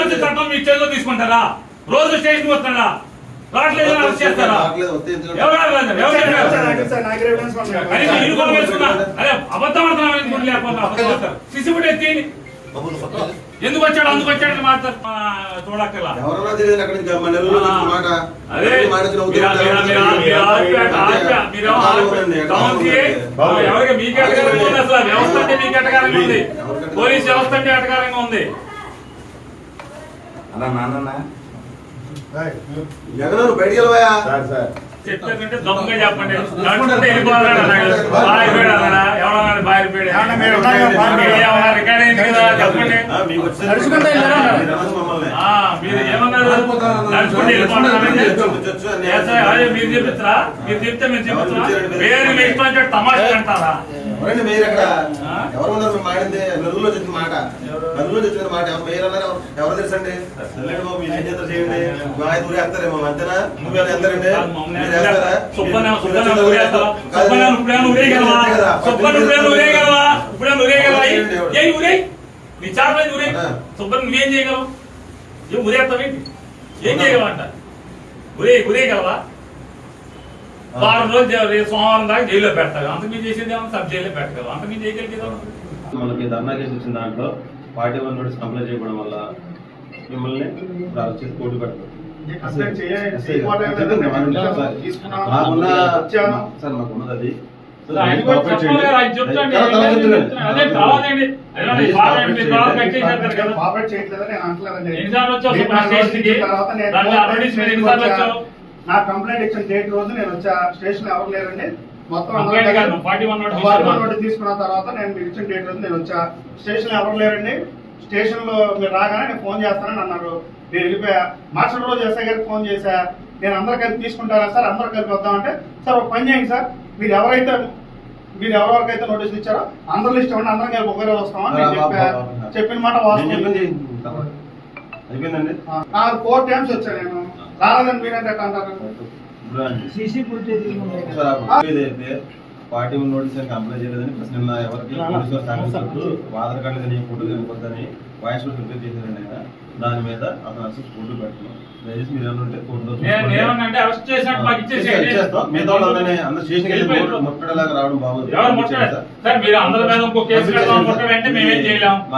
తెచ్చుకుంటారా రోజు స్టేషన్ వస్తారా? రావట్లేదు అరెస్ట్ చేస్తారా? రావట్లేదు, వస్తే ఎందుకంటే- ఎవరు రావట్లేదు? ఎవరు సార్, చెప్పారు? సార్, నాకు సార్, నాకు evidence ఉన్నాయి. కనీసం ఇల్లు కూడా తెలుసుకున్నా అరే అబద్ధం ఆడుతున్నాం అనుకుంటే లేకపోతే అబద్ధం ఆడతారు సిసి ఫుటేజ్ తీయండి. బాబు, నువ్వు పక్కన. ఎందుకు వచ్చాడు? అందుకు వచ్చాడు? ఎవరికి మీకు ఎటకారంగా ఉంది అసలు? వ్యవస్థ అంటే మీకు ఎటకారంగా ఉంది. పోలీస్ వ్యవస్థ అంటే ఎటకారంగా ఉంది. అలా నాన్న జగన్ బయటికి వెళ్ళవా సార్ సార్. చెప్పారంటే దమ్ముగా చెప్పండి. నడుచుకుంటే వెళ్ళిపోవాలన్నాడు అన్నాడు. బారిపోయాడు అన్నాడా? ఎవడో అన్నాడు బారిపోయాడు. ఏమన్నా మీరు ఉన్నారా? మీరు చెప్తారా? మీరు చెప్తే మేము చెప్తారా వేరే మీ ఇష్టం తమాషా అంటారా? ఎవరండి మీరు ఎక్కడ ఆ? ఎవరు ఉన్నారు? మాడింది నలుగులో వచ్చిన మాట. నలుగులో వచ్చిన మాట. ఎవరు మీరు అన్నారు? ఎవరు- తెలుసండి? సర్లేండి బాబు మీరు ఏం చేస్తారు చేయండి? మా ఆయన ఊరే వేస్తారేమో అంతేనా? నువ్వు మీరు నీ చార్ మీద ఊరే? చేయగలవు? ఏం ఏం వారం రోజులు సోమవారం దాకా జైల్లో పెడతారు. అంతకు మీరు చేసేది ఏమో సబ్ జైల్లో పెట్టగలవు అంతకు మీరు చేయగలిగేదా మనకి ధర్నా కేసు వచ్చిన దాంట్లో పార్టీ వన్ నోటీస్ కంప్లైంట్ చేయడం వల్ల మిమ్మల్ని ఇప్పుడు అరెస్ట్ చేసి కోర్టు పెడతారు. సార్. మాకున్నది అది. అడ్వర్టైజ్మెంట్ నా కంప్లైంట్ ఇచ్చిన డేట్ రోజు నేను వచ్చా స్టేషన్ ఎవరు లేరండి? మొత్తం అందరూ కంప్లైంట్ కాదు, కలిసి- 41 నోటీస్ ఫార్టీ వన్ తీసుకున్నాను. నోటీస్ తీసుకున్న తర్వాత నేను మీరు ఇచ్చిన డేట్ రోజు నేను వచ్చా. స్టేషన్ ఎవరు లేరండి? స్టేషన్లో మీరు రాగానే నేను ఫోన్ చేస్తానని అన్నారు. నేను వెళ్ళిపోయా. మార్షల్ రోజు ఎస్ఐ గారికి ఫోన్ చేశా. నేను అందరు కలిపి తీసుకుంటారా సార్? అందరు కలిపి వద్దామంటే సార్ ఒక పని చేయండి సార్. మీరు ఎవరైతే మీరు ఎవరెవరికైతే నోటీస్ ఇచ్చారో అందరు లిస్ట్ ఇవ్వండి. అందరం కలిపి ఒకే రోజు వస్తామని నేను చెప్పా. చెప్పిన మాట వాస్తవం. అయిపోయిందండి? ఫోర్ టైమ్స్ వచ్చా నేను. రాలేదని మీరంటే. సార్, పార్టీ వన్ నోటీస్ అని కంప్లైంట్ చేయలేదని నిన్న ఎవరికి? ఆధార్ కార్డు కానీ ఫోటో కానీ కొద్దని వాయిస్ కూడా ప్రిపేర్ చేశారండి ఆయన. దాని మీద అతను అసలు ఫోటో పెట్టడం దయచేసి మీరు. ఇచ్చేస్తాం. మిగతా అందరూ వెళ్ళిపోయి- ముట్ట- ముట్టడిలాగా రావడం బాగోదు. సార్.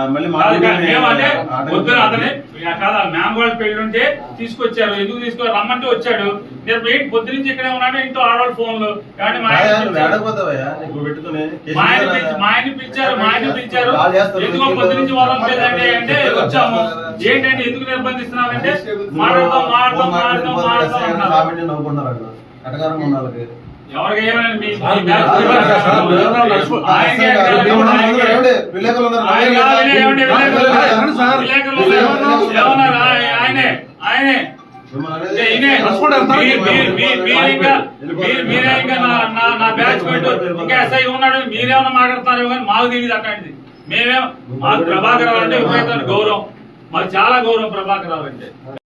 మళ్ళీ కాదు వాళ్ళ పెళ్ళి ఉంటే తీసుకొచ్చారు. ఎందుకు తీసుకో రమ్మంటే వచ్చాడు. నేను వెయిట్ పొద్దు నుంచి ఇక్కడే ఉన్నాడు ఇంట్లో ఆడవాళ్ళ ఫోన్లు. కానీ మా ఆయన మా ఆయన పిలిచారు మా ఆయన పిలిచారు. ఎందుకో పొద్దు నుంచి అంటే వచ్చాము. ఏంటంటే ఎందుకు నిర్బంధిస్తున్నారంటే మాట్లాడతాం మాట్లాడతాం మాట్లాడతాం మాట్లాడతాం ఆయన? ఆయన-. మీరు- ఇంకా నా బ్యాచ్ పెట్టు ఇంకా ఎస్ఐ ఉన్నాడు. మీరేమన్నా మాట్లాడతారు కానీ మాకు తెలియదు అట్లాంటిది. మేమేం మాకు ప్రభాకర్ రావు అంటే విపరీతమైన గౌరవం. మాకు చాలా గౌరవం ప్రభాకర్ రావు అంటే.